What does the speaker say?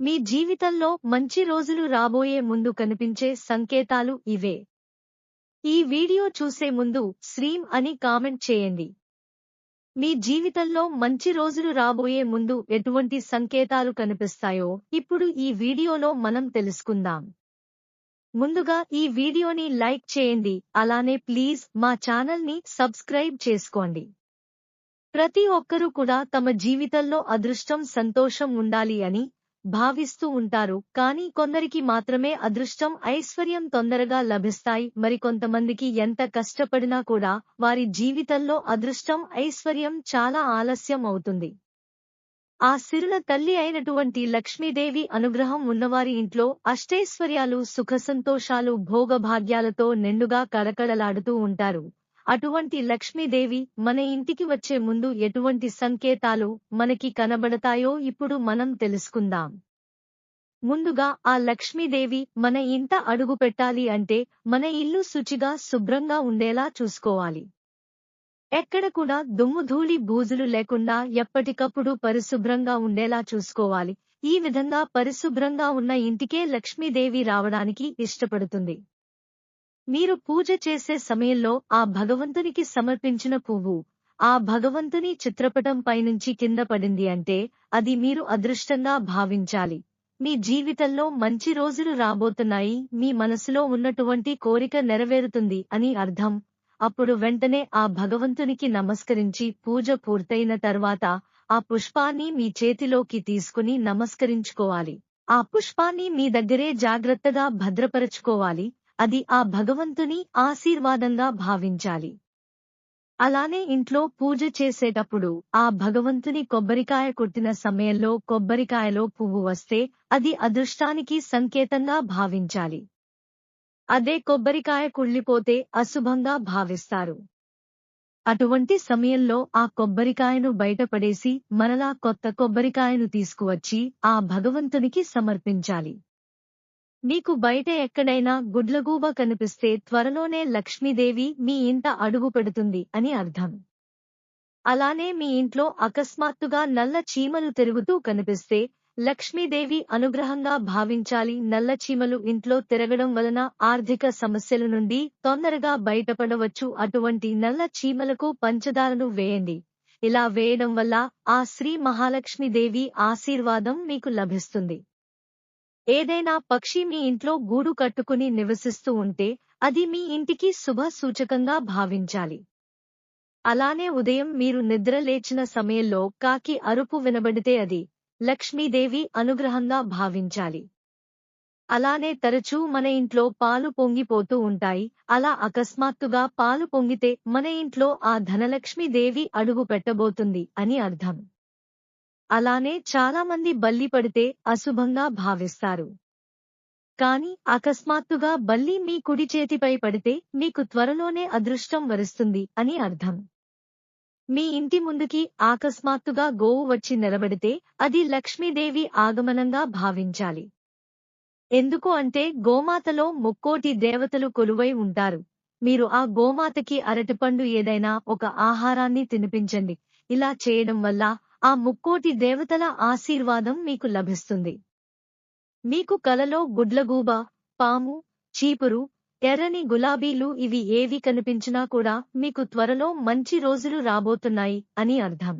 మీ జీవితంలో మంచి రోజులు రాబోయే ముందు కనిపించే సంకేతాలు ఇవే. ఈ వీడియో చూసే ముందు శ్రీం అని కామెంట్ చేయండి. మీ జీవితంలో మంచి రోజులు రాబోయే ముందు ఎటువంటి సంకేతాలు కనిపిస్తాయో ఇప్పుడు ఈ వీడియోలో మనం తెలుసుకుందాం. ముందుగా ఈ వీడియోని లైక్ చేయండి అలానే ప్లీజ్ మా ఛానల్ని సబ్స్క్రైబ్ చేసుకోండి. ప్రతి ఒక్కరూ కూడా తమ జీవితంలో అదృష్టం సంతోషం ఉండాలి అని భావిస్తూ ఉంటారు. కానీ కొందరికి మాత్రమే అదృష్టం ఐశ్వర్యం తొందరగా లభిస్తాయి. మరికొంతమందికి ఎంత కష్టపడినా కూడా వారి జీవితంలో అదృష్టం ఐశ్వర్యం చాలా ఆలస్యం అవుతుంది. ఆ సిరుల తల్లి అయినటువంటి లక్ష్మీదేవి అనుగ్రహం ఉన్నవారి ఇంట్లో అష్టైశ్వర్యాలు సుఖ సంతోషాలు భోగభాగ్యాలతో నిండుగా కళకళలాడుతూ ఉంటారు. అటువంటి లక్ష్మీదేవి మన ఇంటికి వచ్చే ముందు ఎటువంటి సంకేతాలు మనకి కనబడతాయో ఇప్పుడు మనం తెలుసుకుందాం. ముందుగా ఆ లక్ష్మీదేవి మన ఇంట అడుగు పెట్టాలి అంటే మన ఇల్లు శుచిగా శుభ్రంగా ఉండేలా చూసుకోవాలి. ఎక్కడ కూడా దుమ్ము ధూళి బూజులు లేకుండా ఎప్పటికప్పుడు పరిశుభ్రంగా ఉండేలా చూసుకోవాలి. ఈ విధంగా పరిశుభ్రంగా ఉన్న ఇంటికే లక్ష్మీదేవి రావడానికి ఇష్టపడుతుంది. మీరు పూజ చేసే సమయంలో ఆ భగవంతునికి సమర్పించిన పువ్వు ఆ భగవంతుని చిత్రపటం పైనుంచి కింద పడింది అంటే అది మీరు అదృష్టంగా భావించాలి. మీ జీవితంలో మంచి రోజులు రాబోతున్నాయి మీ మనసులో ఉన్నటువంటి కోరిక నెరవేరుతుంది అని అర్థం. అప్పుడు వెంటనే ఆ భగవంతునికి నమస్కరించి పూజ పూర్తయిన తర్వాత ఆ పుష్పాన్ని మీ చేతిలోకి తీసుకుని నమస్కరించుకోవాలి. ఆ పుష్పాన్ని మీ దగ్గరే జాగ్రత్తగా భద్రపరచుకోవాలి. అది ఆ భగవంతుని ఆశీర్వాదంగా భావించాలి. అలానే ఇంట్లో పూజ చేసేటప్పుడు ఆ భగవంతుని కొబ్బరికాయ కొట్టిన సమయంలో కొబ్బరికాయలో పువ్వు వస్తే అది అదృష్టానికి సంకేతంగా భావించాలి. అదే కొబ్బరికాయ కుళ్ళిపోతే అశుభంగా భావిస్తారు. అటువంటి సమయంలో ఆ కొబ్బరికాయను బయటపడేసి మరలా కొత్త కొబ్బరికాయను తీసుకువచ్చి ఆ భగవంతునికి సమర్పించాలి. మీకు బయట ఎక్కడైనా గుడ్లగూబ కనిపిస్తే త్వరలోనే లక్ష్మీదేవి మీ ఇంట అడుగు పెడుతుంది అని అర్థం. అలానే మీ ఇంట్లో అకస్మాత్తుగా నల్ల చీమలు తిరుగుతూ కనిపిస్తే లక్ష్మీదేవి అనుగ్రహంగా భావించాలి. నల్ల చీమలు ఇంట్లో తిరగడం వలన ఆర్థిక సమస్యల నుండి తొందరగా బయటపడవచ్చు. అటువంటి నల్ల చీమలకు పంచదారను వేయండి. ఇలా వేయడం వల్ల ఆ శ్రీ మహాలక్ష్మీదేవి ఆశీర్వాదం మీకు లభిస్తుంది. ఏదైనా పక్షి మీ ఇంట్లో గూడు కట్టుకుని నివసిస్తూ ఉంటే అది మీ ఇంటికి శుభ సూచకంగా భావించాలి. అలానే ఉదయం మీరు నిద్ర లేచిన సమయంలో కాకి అరుపు వినబడితే అది లక్ష్మీదేవి అనుగ్రహంగా భావించాలి. అలానే తరచూ మన ఇంట్లో పాలు పొంగిపోతూ ఉంటాయి అలా అకస్మాత్తుగా పాలు పొంగితే మన ఇంట్లో ఆ ధనలక్ష్మీదేవి అడుగు పెట్టబోతుంది అని అర్థం. అలానే చాలా మంది బల్లి పడితే అశుభంగా భావిస్తారు. కాని అకస్మాత్తుగా బల్లి మీ కుడి చేతిపై పడితే మీకు త్వరలోనే అదృష్టం వరుస్తుంది అని అర్థం. మీ ఇంటి ముందుకి అకస్మాత్తుగా గోవు వచ్చి నిలబడితే అది లక్ష్మీదేవి ఆగమనంగా భావించాలి. ఎందుకు అంటే గోమాతలో ముక్కోటి దేవతలు కొలువై ఉంటారు. మీరు ఆ గోమాతకి అరటిపండు ఏదైనా ఒక ఆహారాన్ని తినిపించండి. ఇలా చేయడం వల్ల ఆ ముక్కోటి దేవతల ఆశీర్వాదం మీకు లభిస్తుంది. మీకు కలలో గుడ్లగూబ పాము చీపురు ఎర్రని గులాబీలు ఇవి ఏవి కనిపించినా కూడా మీకు త్వరలో మంచి రోజులు రాబోతున్నాయి అని అర్థం.